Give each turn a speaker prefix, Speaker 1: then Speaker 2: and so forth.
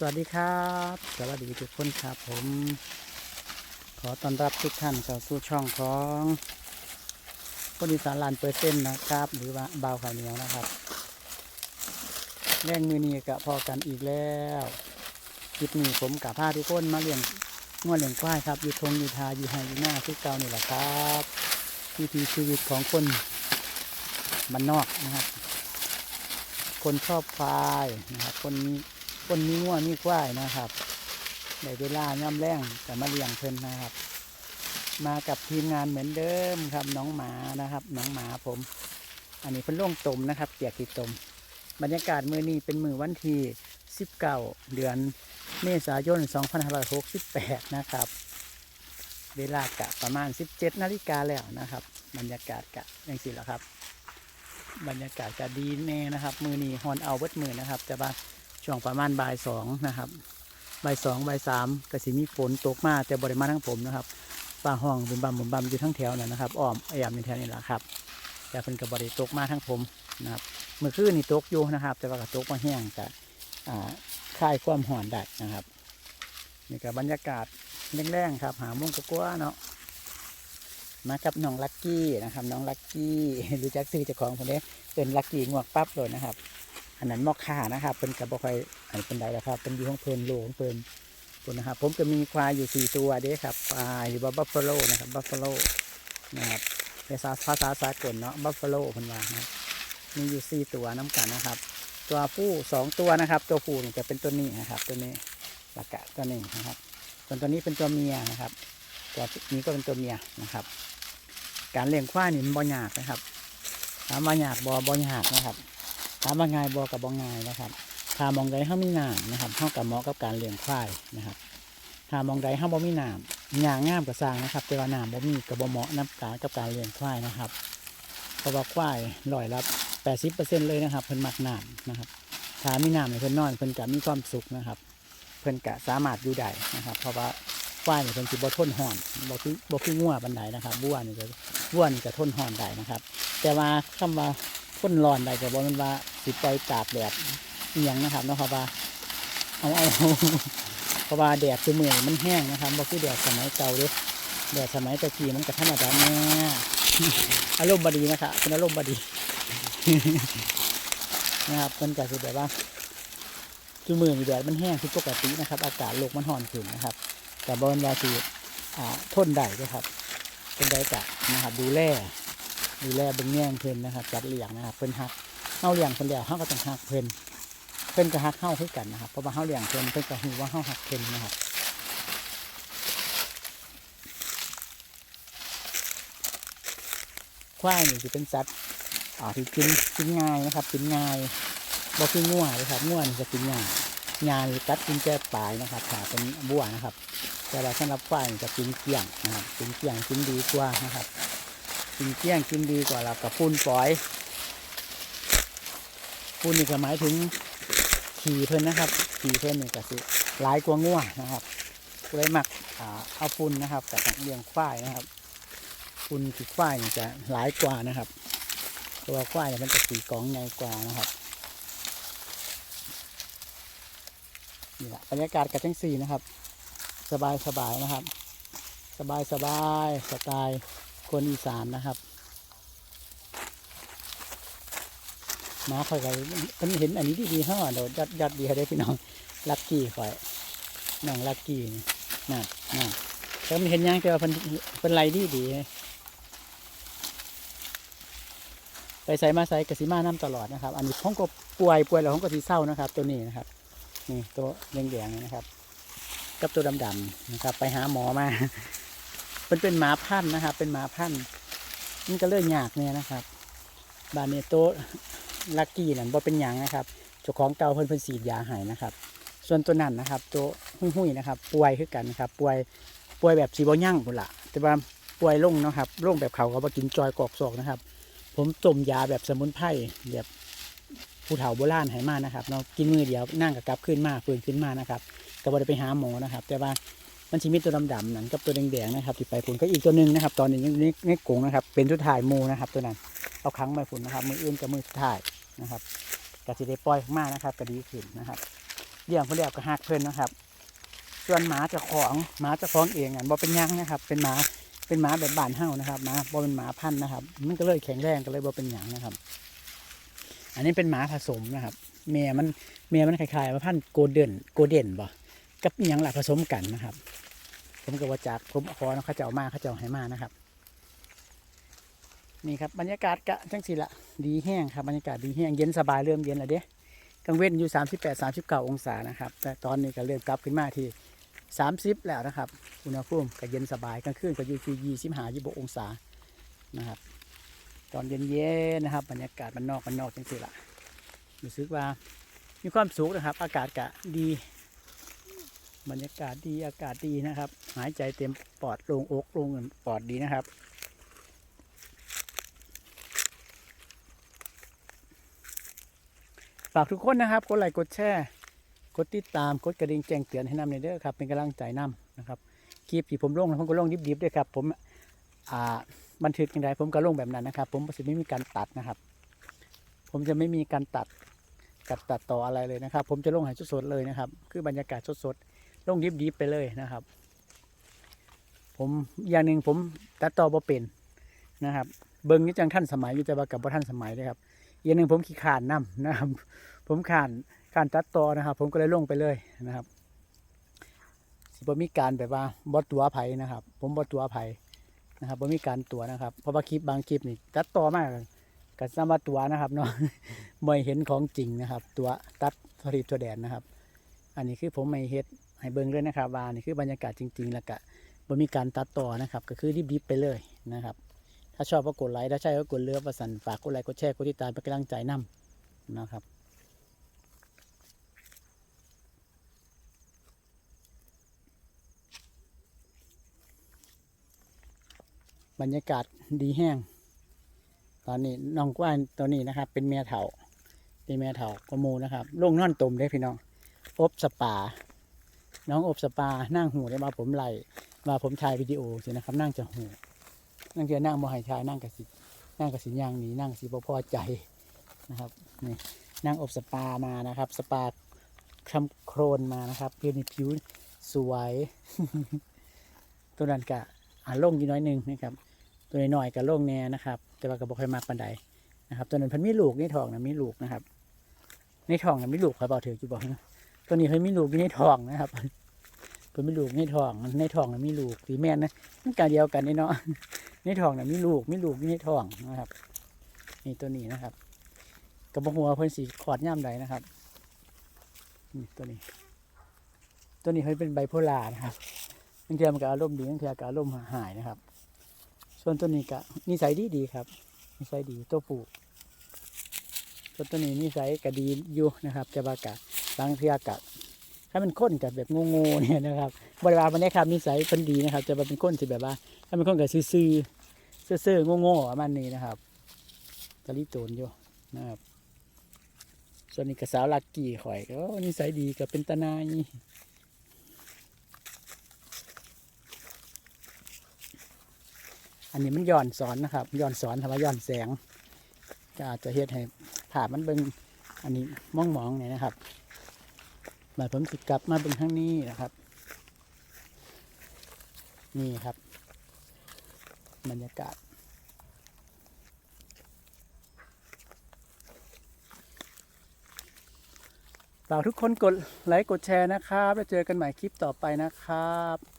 Speaker 1: สวัสดีครับ สวัสดีทุกคนครับผม ขอต้อนรับทุกท่านเข้าสู่ช่องของคนอีสานลานเปอร์เซ็นต์นะครับ หรือว่าเบาวข้าวเหนียวนะครับแรงมือนี้กะพอกันอีกแล้วคลิปนี้ผมกับพาทุกคนมาเลี้ยงงวดเลี้ยงควายครับอยู่ทงอยู่ทาอยู่ไฮอยู่หน้าทุกเก่านี่แหละครับวิถีชีวิตของคนมันนอกนะครับ คนชอบควายนะครับ คนมี คนมีงัวมีควายนะครับในเวลาย่ำแรงแต่มาเลี้ยงเพิ่นนะครับ มากับทีมงานเหมือนเดิมครับน้องหมานะครับน้องหมาผม อันนี้เป็นล่งตมนะครับ เกียกติดตม บรรยากาศมือนี้เป็นมือวันที่19 เดือนเมษายน 2568 นะครับ เวลากะประมาณ 17 นาฬิกาแล้วนะครับ บรรยากาศกะยังสิแล้วครับ บรรยากาศก็ดีแน่นะครับ มือนี้ฮอนเอาเบิดมือนะครับ แต่ว่า ช่วงประมาณบ่ายสองนะครับบ่ายสองบ่ายสามก็สิมีฝนตกมาแต่บริมาทั้งผมนะครับป่าห้องบุมบัมบุมบัมอยู่ทั้งแถวนั่นนะครับอ้อมไอ้ยามในแถวนี้แหละครับ แต่เพิ่นกับบริตกมาทั้งผมนะครับเมื่อคืนนี่ตกอยู่นะครับ แต่ว่าก็ตกมาแห้งกับอ่าคลายความห่อนได้นะครับนี่ก็บบรรยากาศแรงๆครับ หามุ้งกกัวาเนาะมากับน้องลักกี้นะครับ น้องลักกี้รู้จักซื้อเจ้าของคนนี้เป็นลักกี้งวกปั๊บเลยนะครับ อันนั้นมอกค่านะครับเป็นกับบอคอยอันเป็นใดแล้วครับเป็นอยูของเพลินโลของเพลินคุณนะครับ ผมจะมีควายอยู่สี่ตัวเด้ครับควายหรือว่าบัฟฟาโลนะครับบัฟฟาโลนะครับภาษาภาษาสากลเนาะบัฟฟาโลพันวานะมีอยู่สี่ตัวน้ำกันนะครับ ตัวผู้สองตัวนะครับ ตัวผู้จะเป็นตัวนี้นะครับ ตัวนี้ละกะตัวหนึ่งนะครับส่วนตัวนี้เป็นตัวเมียนะครับ ตัวนี้ก็เป็นตัวเมียนะครับ การเลี้ยงควายนี่มันบ่ยากนะครับถามว่ายากบ่บ่ยากนะครับ ถามว่าง่ายบ่กับบ่ง่ายนะครับถ้ามองใดเฮามีน้ำนะครับเฮากับเหมาะกับการเลี้ยงควายนะครับถ้ามองใดเฮาบ่มีน้ำหญ้างามก็สร้างนะครับ แต่ว่าน้ำบ่มีก็บ่เหมาะนํการกับการเลี้ยงควายนะครับเพราะว่าควายร้อยละ80%เลยนะครับเพิ่นมักน้ำนะครับถ้ามีน้ำให้เพิ่นนอนเพิ่นก็มีความสุขนะครับ เพิ่นก็สามารถอยู่ได้นะครับ เพราะว่าควายเนี่ยเป็นสิบ่ทนห่อนบ่คือบ่คืองัวบันไดนะครับวัวนี่ก็วัวนี่ก็ทนห่อนได้นะครับ แต่ว่าคำว่า ทนร้อนได้ก็บ่แมันว่าสิปล่อยตากแดดอีหยังนะครับเนาะครับว่าเอาเอาเพราะว่าแดดคือมืองมันแห้งนะครับบ่คือแดดสมัยเก่าเด้แดดสมัยตะกี้มันก็ธรรมดาแน่อารมณ์บดีนะครับเป็นอารมณ์บดีนะครับมันก็คือแบบว่าคือมือนี่แดดมันแห้งคือปกตินะครับ อากาศโลกมันห่อนขึ้นนะครับ แต่บอลวาสีทนได้ด้วยครับเป็นได้กนะครับดูแล ดูแลเบึงแง่งเพิ่นนะครับจัดเลี้ยงนะครับเพิ่นหักเฮาเลี้ยงเพิ่นแล้วเฮาก็ต้องหักเพิ่นเพิ่นก็หักเฮาคือกันนะครับเพราะว่าเฮาเลี้ยงเพิ่นเพิ่นก็ฮู้ว่าเฮาหักเพิ่นนะครับควายนี่สิเป็นสัตว์อ่าที่กินกินง่ายนะครับกินง่ายบ่คือง่วเลยครับง่วนจะกินง่ายงานกัดกินแก้ปลายนะครับถ้าเป็นบัวนะครับ แต่ว่าสำหรับควายจะกินเกลี้ยงนะครับกินเกลี้ยงกินดีกว่านะครับ กินเกลี้ยงกินดีกว่าเรากับพุ่นปล่อยพุ่นนี่ก็หมายถึงขี่เพิ่นนะครับขี่เพิ่นนี่ก็สิหลายกว่าง่วนะครับเลยมักเอาพุ่นนะครับกับเลี้ยงควายนะครับพุ่นขี่ควายนี่จะหลายกว่านะครับ ตัวควายเนี่ยมันจะสีกองใหญ่กว่านะครับนี่แหละบรรยากาศกับจังสี่นะครับ สบายสบายนะครับ สบายสบายสไตล์ คนอีสานนะครับมาคอยกันเพิ่นเห็นอันนี้ดีๆฮ่าโดดยัดยัดดีให้ได้พี่น้องลักกี้คอยน้องลักกี้นี่นั่นนั่นแต่มันเห็นยังแต่ว่าเพิ่นเป็นไรดีดีไปใส่มาใส่กสิมาน้ำตลอดนะครับ อันนี้ห้องก็ป่วยป่วยแล้วห้องก็สีเศร้านะครับ ตัวนี้นะครับ นี่ตัวแดงๆนะครับ กับตัวดำๆนะครับ ไปหาหมอมา เป็นเป็นหมาพันธุ์นะครับ เป็นหมาพันธุ์มันก็เลื่อยยากเนี่ยนะครับ บานนี้ตัวลักกี้นั่นบ่เป็นหยังนะครับเจ้าของเก่าเพิ่นเพิ่นสีดยาให้นะครับ ส่วนตัวนั้นนะครับ ตัวหุ้ยๆนะครับ ป่วยคือกันนะครับ ป่วยป่วยแบบสีบ่ยั่งพุ่นละแต่ว่าป่วยลงนะครับลงแบบเขาก็บ่กินจอยกอกศอกนะครับ ผมต้มยาแบบสมุนไพรแบบผู้เฒ่าโบราณให้มานะครับเนาะกินมือเดียวนั่งกับกลับขึ้นมาฟื้นขึ้นมานะครับก็บ่ได้ไปหาหมอนะครับ แต่ว่า มันชีมีตัวดำๆนั่นกับตัวแดงๆนะครับที่ไปฝุ่นก็อีกตัวหนึ่งนะครับ ตอนนี้ยังนี่นี่กงนะครับ เป็นสุดท้ายมูนะครับ ตัวนั้นเอาครั้งไปฝุ่นนะครับมืออื่นกับมือสุดท้ายนะครับก็จะได้ปล่อยออกนะครับก็ดีขึ้นนะครับเลี้ยงเพื่อเลี้ยงก็หักเพิ่อนนะครับ ส่วนหมาจ้าของหมาจ้าของเองอะบ่เป็นยังนะครับ เป็นหมาเป็นหมาแบบบ้านเฮานะครับหมาบ่เป็นหมาพันธุ์นะครับ มันก็เลยแข็งแรงก็เลยบ่เป็นยังนะครับ อันนี้เป็นหมาผสมนะครับเมียมันเมียมันคล้ายๆว่าพันธุ์โกลเด้นโกลเด้นบ่ กับอหยังหลักผสมกันนะครับ ผมก็ว่าจากผมขอเขาเจ้ามาเขาเจ้าให้มานะครับ นี่ครับบรรยากาศกะจังสิละดีแห้งครับบรรยากาศดีแห้งเย็นสบายเริ่มเย็นแล้วเด้กลางเว้นอยู่ 38 39 องศานะครับ แต่ตอนนี้ก็เริ่มกลับขึ้นมาที่ 30 แล้วนะครับอุณหภูมิก็เย็นสบายกลางคืนก็อยู่ที่ 25 26องศานะครับ ตอนเย็นๆนะครับ บรรยากาศมันนอกมันนอกจังสิละรู้สึกว่ามีความสุขนะครับ อากาศกะดี บรรยากาศดีอากาศดีนะครับ หายใจเต็มปอดลงอกลงปอดดีนะครับ ฝากทุกคนนะครับกดไลค์กดแชร์กดติดตามกดกระดิ่งแจ้งเตือนให้นำในเด้อครับ เป็นกำลังใจนำนะครับคลิปที่ผมลงผมก็ลงดิบๆด้วยครับ ผมอ่าบันทึกอย่างไรผมก็ลงแบบนั้นนะครับ ผมจะไม่มีการตัดนะครับ ผมจะไม่มีการตัดกัดตัดต่ออะไรเลยนะครับ ผมจะลงให้สดๆเลยนะครับ คือบรรยากาศสดๆ ลงดิบๆไปเลยนะครับ ผมอย่างหนึ่งผมตัดต่อบ่เป็นนะครับ เบิ้งนี่จังท่านสมัยอยู่แต่ว่ากับบ่ท่านสมัยเลยครับอย่างหนึ่งผมขี้ขานนํนะครับ ผมขานขานตัดต่อนะครับ ผมก็เลยลงไปเลยนะครับสิบ่มีการแบบว่าบ่ตัวไผนะครับ ผมบ่ตัวไผนะครับบ่มีการตัวนะครับ เพราะว่าคลิปบางคลิปนี่ตัดต่อมากกับสามารถตัวนะครับเนาะไม่เห็นของจริงนะครับ ตัวตัดทอรีตัวแดนนะครับ อันนี้คือผมไม่เฮ็ด ให้เบิ่งเลยนะครับว่านี่คือบรรยากาศจริง ๆ แล้วก็บ่มีการตัดต่อนะครับ ก็คือดิบๆไปเลยนะครับ ถ้าชอบก็กดไลค์ถ้าใช่ก็กดเลือกประสันฝากกดไลค์กดแชร์กดติดตามเป็นกำลังใจนำนะครับบรรยากาศดีแห้ง ตอนนี้น้องกว้านตัวนี้นะครับ เป็นแม่เถาเป็นแม่เถากระมูนะครับลงนอนตุ่มได้พี่น้อง อบสปา น้องอบสปานั่งหูได้มาผมไล่มาผมถ่ายวิดีโอสินะครับ นั่งจะหูนั่งเจอนั่งบ่ใหายชายนั่งกับสินั่งกับสิย่างหนีนั่งสิบ่พอใจนะครับนี่นั่งอบสปามานะครับ สปาคำโครนมานะครับเพื่อในผิวสวยตัวนั้นกะอ่าล่งอยู่น้อยหนึ่งนะครับ ตัวน้อยๆกับล่งแน่นะครับ แต่ว่าก็บ่ค่อยมากปานใดนะครับ ตัวนั้นพิ่นมีลูกในทองนะมีลูกนะครับในทองนะมีลูกคอยบอกเถออยู่บอกนะ ตัวนี้เพิ่นมีลูกอยู่ในท้องนะครับเพิ่นมีลูกในท้องในท้องนะมีลูกสีแม่นนะมันกาเดียวกันนี่เนาะในท้องน่ะมีลูกมีลูกอยู่ในท้องนะครับนี่ตัวนี้นะครับกระบอกหัวเพิ่นสีขอดย่ามใดนะครับนี่ตัวนี้ ตัวนี้เพิ่นเป็นไบโพลานะครับบางทีมันก็อารมณ์ดีบางทีก็อารมณ์หายนะครับ ส่วนตัวนี้ก็นิสัยดีดีครับนิสัยดีตัวผู้ส่วนตัวนี้นิสัยก็ดีอยู่นะครับแต่ว่ากะ บางเทีกะถ้ามันค้นกับแบบโง่ๆเนี่ยนะครับบริวารมันได้ครับนิสัยเพิ่นดีนะครับจะเป็นคนที่แบบว่า ถ้าเป็นคนกับซื่อๆซื่อๆโง่ๆประมันนี้นะครับตะลิโตนอยู่นะครับส่วนนี้กับสาวลักกี้ข่อยก็โอ้นิสัยดีกับเป็นตานายอันนี้มันย้อนสอนนะครับย้อนสอนทำว่าย้อนแสง ก็อาจจะเฮ็ดให้ภามันเบิ่งอันนี้มองมองๆเนี่ยนะครับ มาผมสิกลับมาเป็นครั้งนี้นะครับ นี่ครับ บรรยากาศ ฝากทุกคนกดไลค์กดแชร์นะครับ แล้วเจอกันใหม่คลิปต่อไปนะครับ